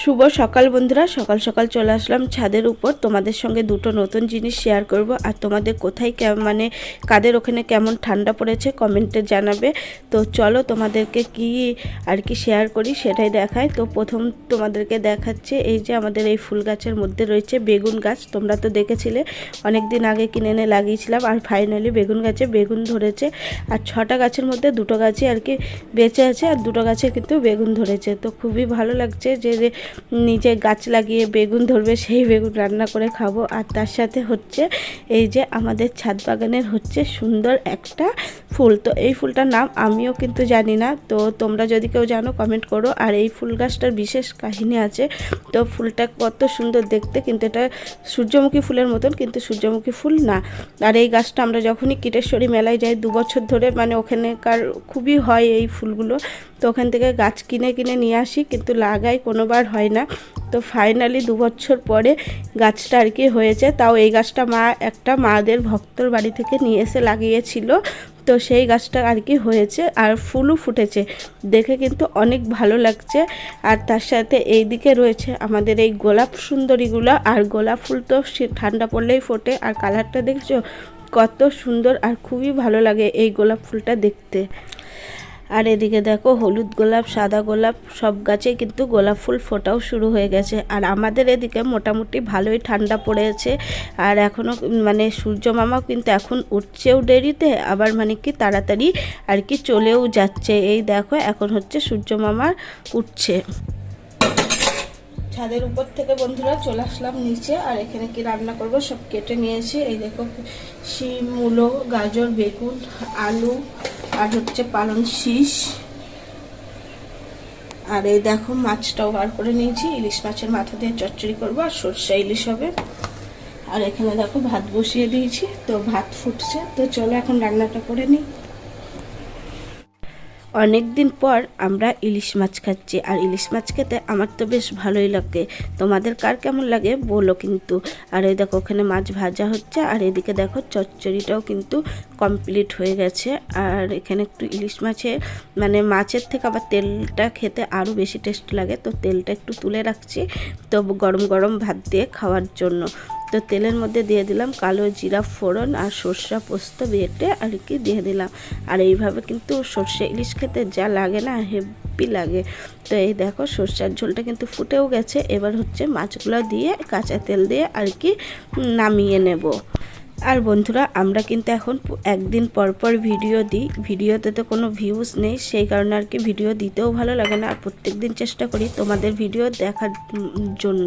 শুভ সকাল বন্ধুরা, সকাল সকাল চলে আসলাম ছাদের উপর। তোমাদের সঙ্গে দুটো নতুন জিনিস শেয়ার করব। আর তোমাদের কোথায় কে- মানে কাদের ওখানে কেমন ঠান্ডা পড়েছে কমেন্টে জানাবে। তো চলো তোমাদেরকে কি আর কি শেয়ার করি সেটাই দেখায় তো প্রথম তোমাদেরকে দেখাচ্ছে, এই যে আমাদের এই ফুল গাছের মধ্যে রয়েছে বেগুন গাছ। তোমরা তো দেখেছিলে অনেক দিন আগে কিনে এনে লাগিয়েছিলাম আর ফাইনালি বেগুন গাছে বেগুন ধরেছে। আর ছটা গাছের মধ্যে দুটো গাছে আর কি বেঁচে আছে আর দুটো গাছে কিন্তু বেগুন ধরেছে। তো খুবই ভালো লাগছে যে যে নিজে গাছ লাগিয়ে বেগুন ধরবে, সেই বেগুন রান্না করে খাব। আর তার সাথে হচ্ছে এই যে আমাদের ছাদ বাগানের হচ্ছে সুন্দর একটা ফুল। তো এই ফুলটার নাম আমিও কিন্তু জানি না। তো তোমরা যদি কেউ জানো কমেন্ট করো। আর এই ফুল গাছটার বিশেষ কাহিনী আছে। তো ফুলটা কত সুন্দর দেখতে। কিন্তু এটা সূর্যমুখী ফুলের মতন, কিন্তু সূর্যমুখী ফুল না। আর এই গাছটা আমরা যখনই কিটেশ্বরী মেলায় যাই, দু বছর ধরে মানে ওখানেকার খুবই হয় এই ফুলগুলো। তো ওখান থেকে গাছ কিনে কিনে নিয়ে আসি, কিন্তু লাগাই কোনোবার হয় না। তো ফাইনালি দু বছর পরে গাছটা আর কি হয়েছে। তাও এই গাছটা মা, একটা মাদের ভক্তর বাড়ি থেকে নিয়ে এসে লাগিয়েছিল। তো সেই গাছটা আর কি হয়েছে আর ফুলও ফুটেছে। দেখে কিন্তু অনেক ভালো লাগছে। আর তার সাথে এই দিকে রয়েছে আমাদের এই গোলাপ সুন্দরীগুলো। আর গোলাপ ফুল তো ঠান্ডা পড়লেই ফোটে। আর কালারটা দেখছ? কত সুন্দর আর খুবই ভালো লাগে এই গোলাপ ফুলটা দেখতে। আর এদিকে দেখো হলুদ গোলাপ, সাদা গোলাপ সব গাছে কিন্তু গোলাপ ফুল ফোটাও শুরু হয়ে গেছে। আর আমাদের এদিকে মোটামুটি ভালোই ঠান্ডা পড়েছে। আর এখনও মানে সূর্য মামাও কিন্তু এখন উঠছেও দেরিতে, আবার মানে কি তাড়াতাড়ি আর কি চলেও যাচ্ছে। এই দেখো এখন হচ্ছে সূর্য মামা উঠছে। ছাদের উপর থেকে বন্ধুরা চলে আসলাম নিচে, আর এখানে কি রান্না করব সব কেটে নিয়েছি। এই দেখো শিম, মূলো, গাজর, বেগুন, আলু আর হচ্ছে পালং শীষ। আর এই দেখো মাছটাও বার করে নিয়েছি। ইলিশ মাছের মাথা দিয়ে চচ্চড়ি করব, আর সর্ষা ইলিশ হবে। আর এখানে দেখো ভাত বসিয়ে দিয়েছি, তো ভাত ফুটছে। তো চলো এখন রান্নাটা করে নিই। অনেক দিন পর আমরা ইলিশ মাছ খাচ্ছি, আর ইলিশ মাছ খেতে আমার তো বেশ ভালোই লাগে। তোমাদের কার কেমন লাগে বলো কিন্তু। আর এই দেখো, ওখানে মাছ ভাজা হচ্ছে, আর এদিকে দেখো চচ্চড়িটাও কিন্তু কমপ্লিট হয়ে গেছে। আর এখানে একটু ইলিশ মাছের মানে মাছের থেকে আবার তেলটা খেতে আরও বেশি টেস্ট লাগে। তো তেলটা একটু তুলে রাখছি, তো গরম গরম ভাত দিয়ে খাওয়ার জন্য। তো তেলের মধ্যে দিয়ে দিলাম কালো জিরা ফোড়ন আর সর্ষা পোস্ত বেটে আর কি দিয়ে দিলাম। আর এইভাবে কিন্তু সর্ষে ইলিশ খেতে যা লাগে না হেব্বি লাগে। তো এই দেখো সর্ষার ঝোলটা কিন্তু ফুটেও গেছে। এবার হচ্ছে মাছগুলো দিয়ে কাঁচা তেল দিয়ে আর কি নামিয়ে নেব। আর বন্ধুরা আমরা কিন্তু এখন একদিন পর পর ভিডিও দিই। ভিডিওতে তো কোনো ভিউজ নেই সেই কারণে আর কি ভিডিও দিতেও ভালো লাগে না। আর প্রত্যেক দিন চেষ্টা করি তোমাদের ভিডিও দেখার জন্য।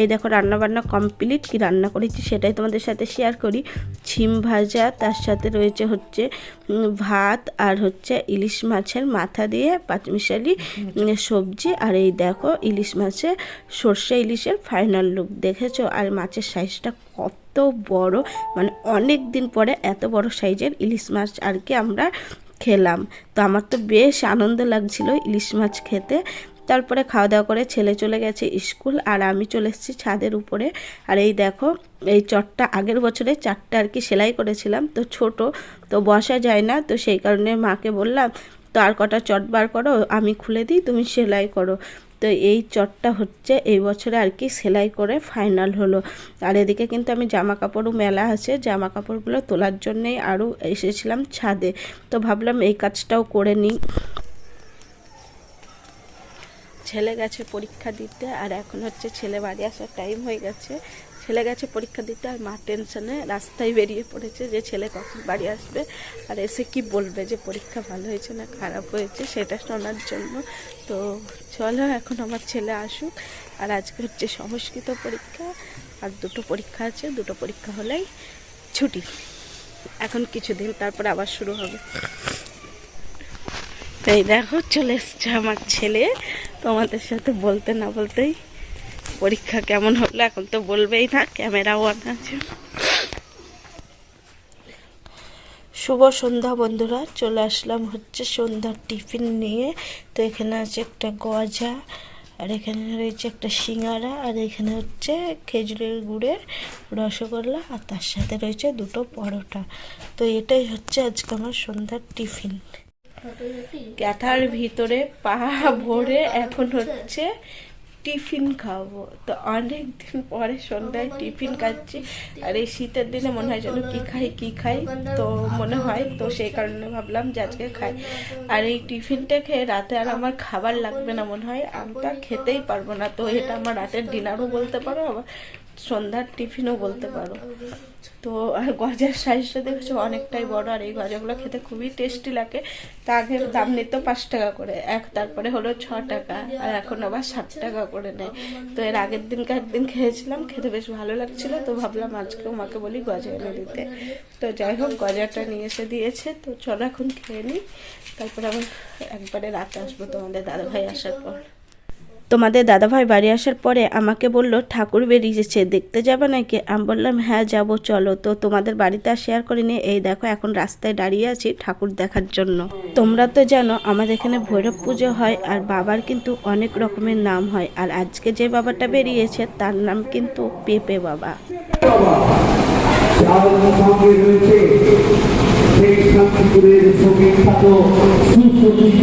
এই দেখো রান্না বান্না কমপ্লিট কি রান্না করেছি সেটাই তোমাদের সাথে শেয়ার করি। ছিম ভাজা তার সাথে রয়েছে হচ্ছে ভাত আর হচ্ছে ইলিশ মাছের মাথা দিয়ে পাঁচমিশালি সবজি। আর এই দেখো ইলিশ মাছের সর্ষে ইলিশের ফাইনাল লুক দেখেছ? আর মাছের সাইজটা কত বড় মানে অনেক দিন পরে এত বড় সাইজের ইলিশ মাছ আর কি আমরা খেলাম। তো আমার তো বেশ আনন্দ লাগছিল ইলিশ মাছ খেতে। তারপরে খাওয়া দাওয়া করে ছেলে চলে গেছে স্কুল আর আমি চলে এসেছি ছাদের উপরে। আর এই দেখো, এই চটটা আগের বছরে চারটা আর কি সেলাই করেছিলাম, তো ছোট, তো বসা যায় না। তো সেই কারণে মাকে বললাম, তো আর কটা চট বার করো, আমি খুলে দিই, তুমি সেলাই করো। তো এই চটটা হচ্ছে এই বছরে আর কি সেলাই করে ফাইনাল হলো। আর এদিকে কিন্তু আমি জামা কাপড়ও মেলা আছে জামা কাপড়গুলো তোলার জন্যেই আরও এসেছিলাম ছাদে। তো ভাবলাম এই কাজটাও করে নিই। ছেলে গেছে পরীক্ষা দিতে, আর এখন হচ্ছে ছেলে বাড়ি আসার টাইম হয়ে গেছে। ছেলে গেছে পরীক্ষা দিতে আর মা টেনশনে রাস্তায় বেরিয়ে পড়েছে যে ছেলে কখন বাড়ি আসবে আর এসে কি বলবে যে পরীক্ষা ভালো হয়েছে না খারাপ হয়েছে সেটা শোনার জন্য। তো চলো এখন আমার ছেলে আসুক আর আজকে হচ্ছে সংস্কৃত পরীক্ষা আর দুটো পরীক্ষা আছে, দুটো পরীক্ষা হলেই ছুটি। এখন কিছুদিন তারপরে আবার শুরু হবে। তাই দেখো চলে এসছে আমার ছেলে। তোমাদের সাথে বলতে না বলতেই পরীক্ষা কেমন হলো এখন তো বলবেই না ক্যামেরাও অন আছে। শুভ সন্ধ্যা বন্ধুরা চলে আসলাম হচ্ছে সন্ধ্যার টিফিন নিয়ে। তো এখানে আছে একটা গজা আর এখানে রয়েছে একটা সিঙ্গারা আর এখানে হচ্ছে খেজুরের গুড়ের রসগোল্লা আর তার সাথে রয়েছে দুটো পরোটা। তো এটাই হচ্ছে আজকে আমার সন্ধ্যার টিফিন। ক্যাথার ভিতরে পা ভরে এখন হচ্ছে টিফিন খাব। তো অনেক দিন পরে সন্ধ্যায় টিফিন খাচ্ছি, আর এই শীতের দিনে মনে হয় যেন কি খাই কি খাই, তো মনে হয়, তো সেই কারণে ভাবলাম যে আজকে খাই। আর এই টিফিনটা খেয়ে রাতে আর আমার খাবার লাগবে না মনে হয় আমি তো আর খেতেই পারব না। তো এটা আমার রাতের ডিনারও বলতে পারো, আবার সন্ধ্যার টিফিনও বলতে পারো। তো আর গজার সাইজটা দেখছ অনেকটাই বড়, আর এই গজাগুলো খেতে খুবই টেস্টি লাগে। তা আগে দাম নিত পাঁচ টাকা করে, এক তারপরে হলো ছ টাকা, আর এখন আবার ষাট টাকা করে নেয়। তো এর আগের দিনকে একদিন খেয়েছিলাম, খেতে বেশ ভালো লাগছিল, তো ভাবলাম আজকেও মাকে বলি গজা এনে দিতে। তো যাই হোক, গজাটা নিয়ে এসে দিয়েছে, তো চলো এখন খেয়ে নিই। তারপরে আবার একবারে রাতে আসব তোমাদের দাদাভাই আসার পর। তোমাদের দাদাভাই বাড়ি আসার পরে আমাকে বলল, ঠাকুর বেরিয়েছে, দেখতে যাবে নাকি? আমি বললাম হ্যাঁ যাব, চলো। তো তোমাদের বাড়িতে আর শেয়ার করিনি। এই দেখো, এখন রাস্তায় দাঁড়িয়ে আছি ঠাকুর দেখার জন্য। তোমরা তো জানো, আমাদের এখানে ভৈরব পুজো হয় আর বাবার কিন্তু অনেক রকমের নাম হয়। আর আজকে যে বাবাটা বেরিয়েছে, তার নাম কিন্তু পেপে বাবা। সঙ্গে সেই শান্তিপুরের সুবিখ্যাত সুসজ্জিত।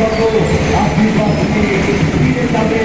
কত আশীর্বাদ ফিরে যাবে